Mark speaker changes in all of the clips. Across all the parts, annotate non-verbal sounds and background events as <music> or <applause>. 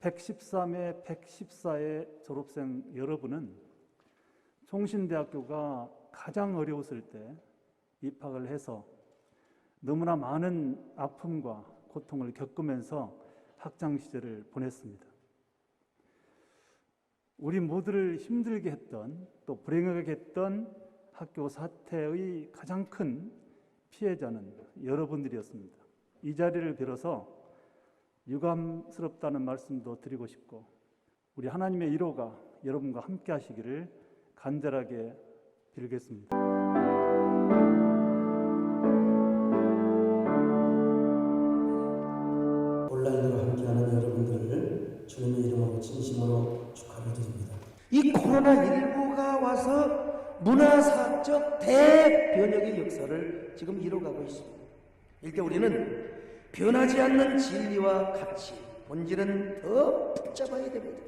Speaker 1: (113회) (114회) 졸업생 여러분은 총신대학교가 가장 어려웠을 때 입학을 해서 너무나 많은 아픔과 고통을 겪으면서 학창 시절을 보냈습니다. 우리 모두를 힘들게 했던 또 불행하게 했던 학교 사태의 가장 큰 피해자는 여러분들이었습니다. 이 자리를 빌어서 유감스럽다는 말씀도 드리고 싶고 우리 하나님의 위로가 여러분과 함께 하시기를 간절하게 빌겠습니다.
Speaker 2: 온라인으로 주님의 이름으로 진심으로 축하를 드립니다. 이 코로나19가 와서 문화사적 대변혁의 역사를 지금 이뤄가고 있습니다. 일단 우리는 변하지 않는 진리와 가치, 본질은 더 붙잡아야 됩니다.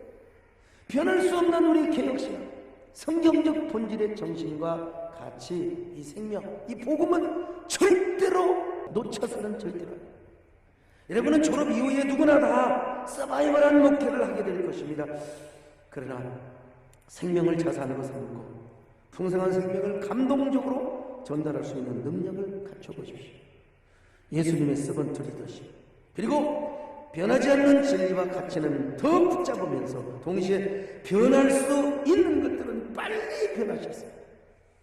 Speaker 2: 변할 수 없는 우리 개혁신앙, 성경적 본질의 정신과 가치, 이 생명, 이 복음은 절대로 놓쳐서는 절대로. 여러분은 졸업 이후에 누구나 다 서바이벌한 목회를 하게 될 것입니다. 그러나 생명을 자산으로 삼고 풍성한 생명을 감동적으로 전달할 수 있는 능력을 갖춰보십시오. 예수님의 썩은 들이듯이 그리고 변하지 않는 진리와 가치는 더 붙잡으면서 동시에 변할 수 있는 것들은 빨리 변하셨어요.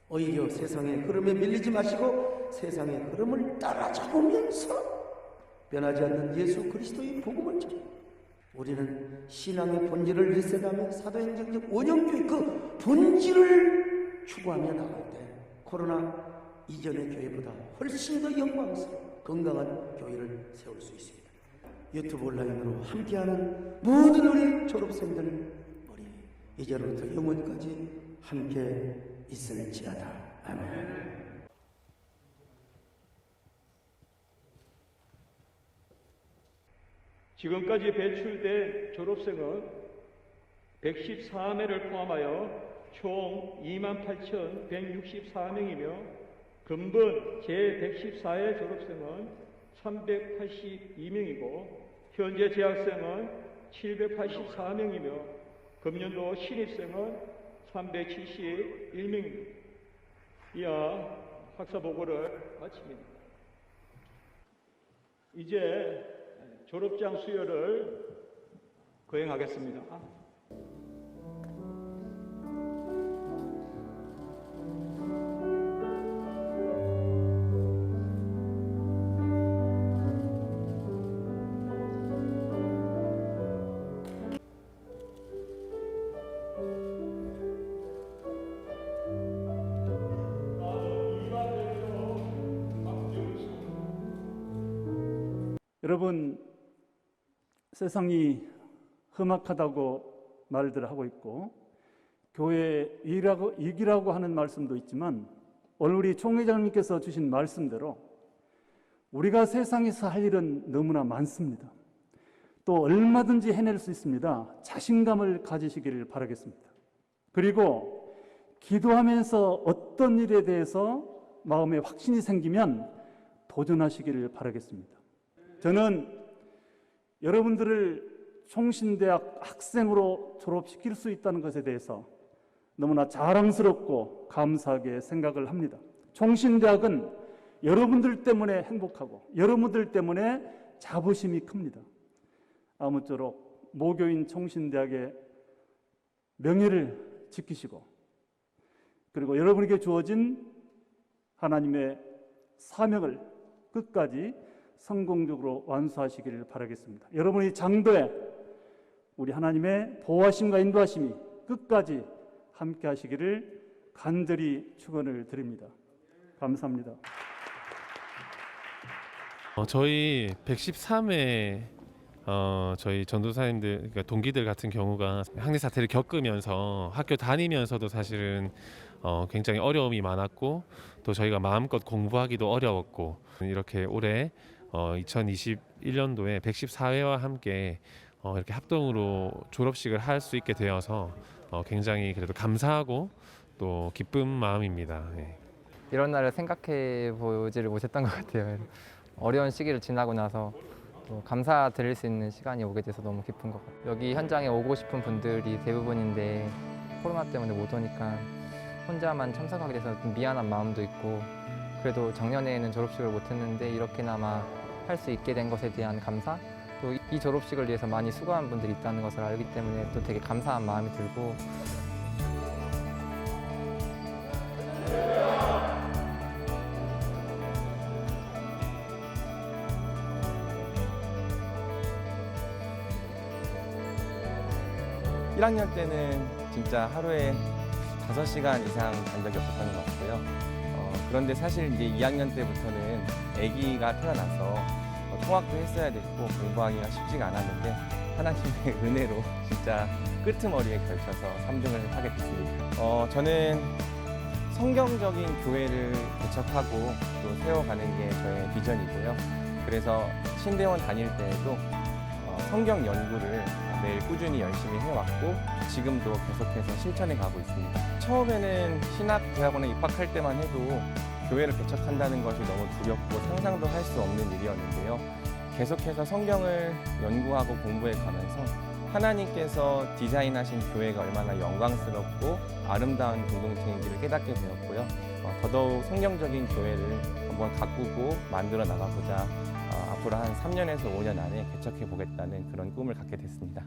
Speaker 2: 오히려 세상의 흐름에 밀리지 마시고 세상의 흐름을 따라잡으면서 변하지 않는 예수 그리스도의 복음을 전해 우리는 신앙의 본질을 리셋하며 사도행정적 원형교회 그 본질을 추구하며 나갈 때 코로나 이전의 교회보다 훨씬 더 영광스러운 건강한 교회를 세울 수 있습니다. 유튜브 온라인으로 함께하는 모든 우리 졸업생들 우리 이제로부터 영원까지 함께 있을지어다. 아멘.
Speaker 3: 지금까지 배출된 졸업생은 114명을 포함하여 총 28,164명이며 근본 제114회 졸업생은 382명이고 현재 재학생은 784명이며 금년도 신입생은 371명입니다. 이하 학사 보고를 마칩니다. 이제 졸업장 수여를 거행하겠습니다.
Speaker 1: 여러분 세상이 험악하다고 말들 하고 있고 교회 이기라고, 이기라고 하는 말씀도 있지만 오늘 우리 총회장님께서 주신 말씀대로 우리가 세상에서 할 일은 너무나 많습니다. 또 얼마든지 해낼 수 있습니다. 자신감을 가지시기를 바라겠습니다. 그리고 기도하면서 어떤 일에 대해서 마음에 확신이 생기면 도전하시기를 바라겠습니다. 저는 여러분들을 총신대학 학생으로 졸업시킬 수 있다는 것에 대해서 너무나 자랑스럽고 감사하게 생각을 합니다. 총신대학은 여러분들 때문에 행복하고 여러분들 때문에 자부심이 큽니다. 아무쪼록 모교인 총신대학의 명예를 지키시고 그리고 여러분에게 주어진 하나님의 사명을 끝까지 성공적으로 완수하시기를 바라겠습니다. 여러분의 장도에 우리 하나님의 보호하심과 인도하심이 끝까지 함께 하시기를 간절히 축원을 드립니다. 감사합니다.
Speaker 4: 어, 저희 113회 어, 저희 전도사님들 그러니까 동기들 같은 경우가 학내 사태를 겪으면서 학교 다니면서도 사실은 어, 굉장히 어려움이 많았고 또 저희가 마음껏 공부하기도 어려웠고 이렇게 올해 어, 2021년도에 114회와 함께 어, 이렇게 합동으로 졸업식을 할 수 있게 되어서 어, 굉장히 그래도 감사하고 또 기쁜 마음입니다. 예.
Speaker 5: 이런 날을 생각해 보지를 못했던 것 같아요. 어려운 시기를 지나고 나서 또 감사 드릴 수 있는 시간이 오게 돼서 너무 기쁜 것 같아요. 여기 현장에 오고 싶은 분들이 대부분인데 코로나 때문에 못 오니까 혼자만 참석하게 돼서 좀 미안한 마음도 있고 그래도 작년에는 졸업식을 못 했는데 이렇게나마 할 수 있게 된 것에 대한 감사 또 이 졸업식을 위해서 많이 수고한 분들이 있다는 것을 알기 때문에 또 되게 감사한 마음이 들고
Speaker 6: 1학년 때는 진짜 하루에 5시간 이상 잔 적이 없었던 것 같고요. 어, 그런데 사실 이제 2학년 때부터는 아기가 태어나서 어, 통학도 했어야 됐고 공부하기가 쉽지가 않았는데 하나님의 <laughs> 은혜로 진짜 끄트머리에 걸쳐서 3등을 하게 됐습니다. 어, 저는 성경적인 교회를 개척하고 또 세워가는 게 저의 비전이고요. 그래서 신대원 다닐 때에도 어, 성경 연구를 매일 꾸준히 열심히 해왔고 지금도 계속해서 실천해 가고 있습니다. 처음에는 신학대학원에 입학할 때만 해도 교회를 개척한다는 것이 너무 두렵고 상상도 할 수 없는 일이었는데요. 계속해서 성경을 연구하고 공부해 가면서 하나님께서 디자인하신 교회가 얼마나 영광스럽고 아름다운 공동체인지를 깨닫게 되었고요. 어, 더더욱 성경적인 교회를 한번 가꾸고 만들어 나가고자 어, 앞으로 한 3년에서 5년 안에 개척해 보겠다는 그런 꿈을 갖게 됐습니다.